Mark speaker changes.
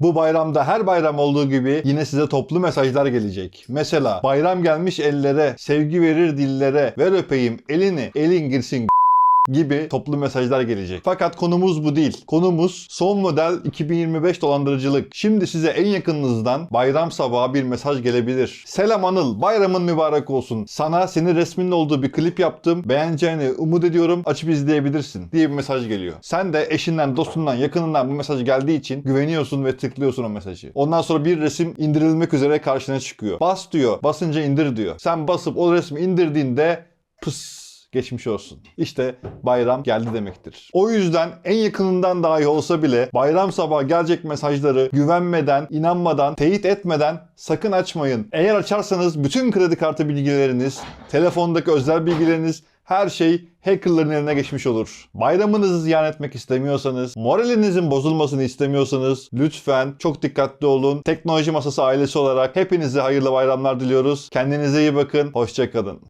Speaker 1: Bu bayramda her bayram olduğu gibi yine size toplu mesajlar gelecek. Mesela bayram gelmiş ellere, sevgi verir dillere, ver öpeyim elini, elin girsin gibi toplu mesajlar gelecek. Fakat konumuz bu değil. Konumuz son model 2025 dolandırıcılık. Şimdi size en yakınınızdan bayram sabahı bir mesaj gelebilir. Selam Anıl, bayramın mübarek olsun. Sana senin resminin olduğu bir klip yaptım. Beğeneceğini umut ediyorum. Açıp izleyebilirsin diye bir mesaj geliyor. Sen de eşinden, dostundan, yakınından bu mesaj geldiği için güveniyorsun ve tıklıyorsun o mesajı. Ondan sonra bir resim indirilmek üzere karşına çıkıyor. Bas diyor, basınca indir diyor. Sen basıp o resmi indirdiğinde pıs geçmiş olsun. İşte bayram geldi demektir. O yüzden en yakınından dahi olsa bile bayram sabahı gelecek mesajları güvenmeden, inanmadan, teyit etmeden sakın açmayın. Eğer açarsanız bütün kredi kartı bilgileriniz, telefondaki özel bilgileriniz her şey hackerların eline geçmiş olur. Bayramınızı ziyan etmek istemiyorsanız, moralinizin bozulmasını istemiyorsanız lütfen çok dikkatli olun. Teknoloji Masası ailesi olarak hepinize hayırlı bayramlar diliyoruz. Kendinize iyi bakın. Hoşçakalın.